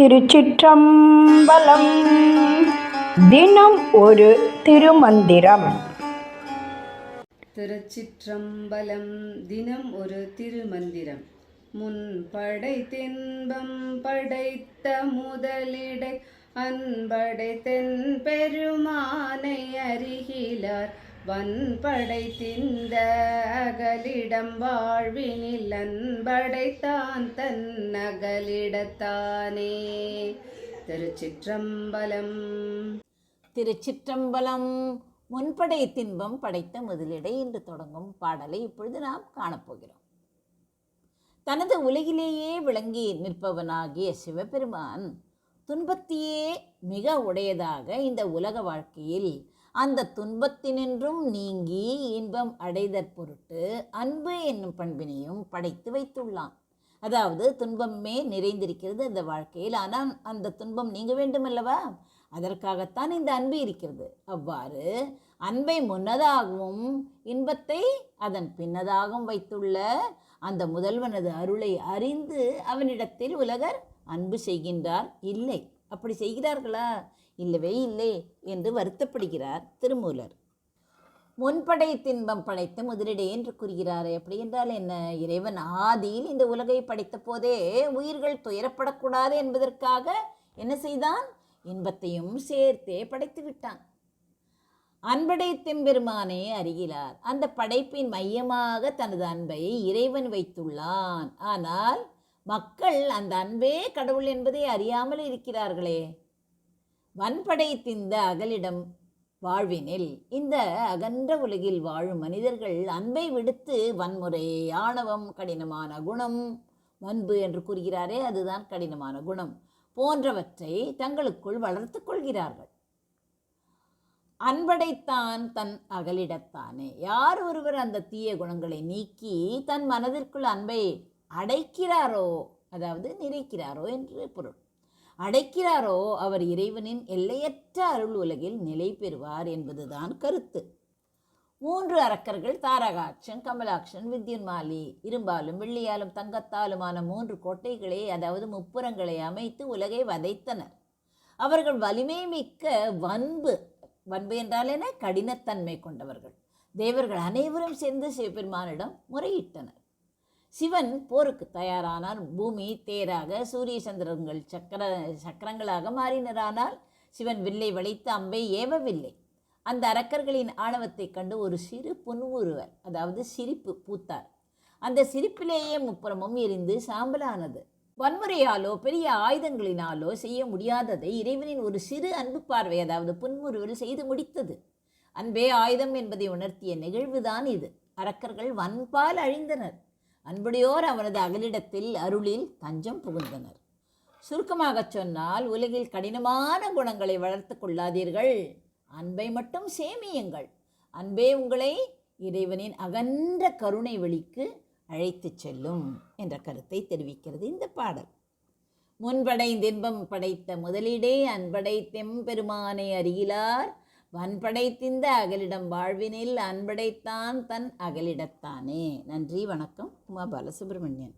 திருச்சிற்றம்பலம். தினம் ஒரு திருமந்திரம். திருச்சிற்றம்பலம் தினம் ஒரு திருமந்திரம். முன் படைத்தின்பம் படைத்த முதலிடை அன்படை தென் பெருமானை அருகிலார் வன்படை திந்த அகலிடம் வாழ்வினில் அன்படைத்தான் தன் அகலிடத்தானே திருச்சிற்றம்பலம். திருச்சிற்றம்பலம். முன்படை தின்பம் படைத்த முதலிடை என்று தொடங்கும் பாடலை இப்பொழுது நாம் காணப்போகிறோம். தனது உலகிலேயே விளங்கி நிற்பவனாகிய சிவபெருமான் துன்பத்தையே மிக உடையதாக இந்த உலக வாழ்க்கையில் அந்த துன்பத்தினின்றும் நீங்கி இன்பம் அடைதற் பொருட்டு அன்பு என்னும் பண்பினையும் படைத்து வைத்துள்ளான். அதாவது துன்பமே நிறைந்திருக்கிறது இந்த வாழ்க்கையில். ஆனால் அந்த துன்பம் நீங்க வேண்டுமல்லவா? அதற்காகத்தான் இந்த அன்பு இருக்கிறது. அவ்வாறு அன்பை முன்னதாகவும் இன்பத்தை அதன் பின்னதாகவும் வைத்துள்ள அந்த முதல்வனது அருளை அறிந்து அவனிடத்தில் உலகர் அன்பு செய்கின்றார். இல்லை. அப்படி செய்கிறார்களா? இல்லவே இல்லை என்று வருத்தப்படுகிறார் திருமூலர். முன்படை தின்பம் படைத்த முதலிடை என்று கூறுகிறாரே அப்படி என்றால் என்ன? இறைவன் ஆதியில் இந்த உலகை படைத்த போதே உயிர்கள் துயரப்படக்கூடாது என்பதற்காக என்ன செய்தான்? இன்பத்தையும் சேர்த்தே படைத்து விட்டான். அன்படை தெம்பெருமானே அறிகிறார் அந்த படைப்பின் மையமாக தனது அன்பை இறைவன் வைத்துள்ளான். ஆனால் மக்கள் அந்த அன்பே கடவுள் என்பதை அறியாமல் இருக்கிறார்களே. வன்படை திந்த அகலிடம் வாழ்வினில் இந்த அகன்ற உலகில் வாழும் மனிதர்கள் அன்பை விடுத்து வன்முறை ஆணவம் கடினமான குணம் வன்பு என்று கூறுகிறாரே அதுதான் கடினமான குணம் போன்றவற்றை தங்களுக்குள் வளர்த்து கொள்கிறார்கள். அன்படைத்தான் தன் அகலிடத்தானே. யார் ஒருவர் அந்த தீய குணங்களை நீக்கி தன் மனதிற்குள் அன்பை அடைக்கிறாரோ அதாவது நிறைக்கிறாரோ என்று பொருள். அடைக்கிறாரோ அவர் இறைவனின் எல்லையற்ற அருள் உலகில் நிலை பெறுவார் என்பதுதான் கருத்து. மூன்று அரக்கர்கள் தாரகாட்சன் கமலாட்சன் வித்யுன்மாலி இரும்பாலும் வெள்ளியாலும் தங்கத்தாலுமான மூன்று கோட்டைகளை அதாவது முப்புறங்களை அமைத்து உலகை வதைத்தனர். அவர்கள் வலிமை மிக்க வன்பு. வன்பு என்றால் என்ன? கடினத்தன்மை கொண்டவர்கள். தேவர்கள் அனைவரும் சேர்ந்து சிவபெருமானிடம் முறையிட்டனர். சிவன் போருக்கு தயாரானார். பூமி தேராக சூரிய சந்திரங்கள் சக்கர சக்கரங்களாக மாறினரானால் சிவன் வில்லை வளைத்து அம்பை ஏவவில்லை. அந்த அரக்கர்களின் ஆணவத்தைக் கண்டு ஒரு சிறு புன்முறுவர் அதாவது சிரிப்பு பூத்தார். அந்த சிரிப்பிலேயே முப்புறமும் எரிந்து சாம்பலானது. வன்முறையாலோ பெரிய ஆயுதங்களினாலோ செய்ய முடியாததை இறைவனின் ஒரு சிறு அன்பு பார்வை அதாவது புன்முறுவல் செய்து முடித்தது. அன்பே ஆயுதம் என்பதை உணர்த்திய நிகழ்வுதான் இது. அரக்கர்கள் வன்பால் அழிந்தனர். அன்புடையோர் அவனது அகலிடத்தில் அருளில் தஞ்சம் புகுந்தனர். சுருக்கமாகச் சொன்னால் உலகில் கடினமான குணங்களை வளர்த்து கொள்ளாதீர்கள். அன்பை மட்டும் சேமியுங்கள். அன்பே உங்களை இறைவனின் அகன்ற கருணை வெளிக்கு அழைத்துச் செல்லும் என்ற கருத்தை தெரிவிக்கிறது இந்த பாடல். முன்படைந்தின்பம் படைத்த முதலிடே அன்படை தெம்பெருமானை அறியிலார். வன்படைத்திந்த அகலிடம் வாழ்வினில் அன்படைத்தான் தன் அகலிடத்தானே. நன்றி வணக்கம். உமா பாலசுப்ரமணியன்.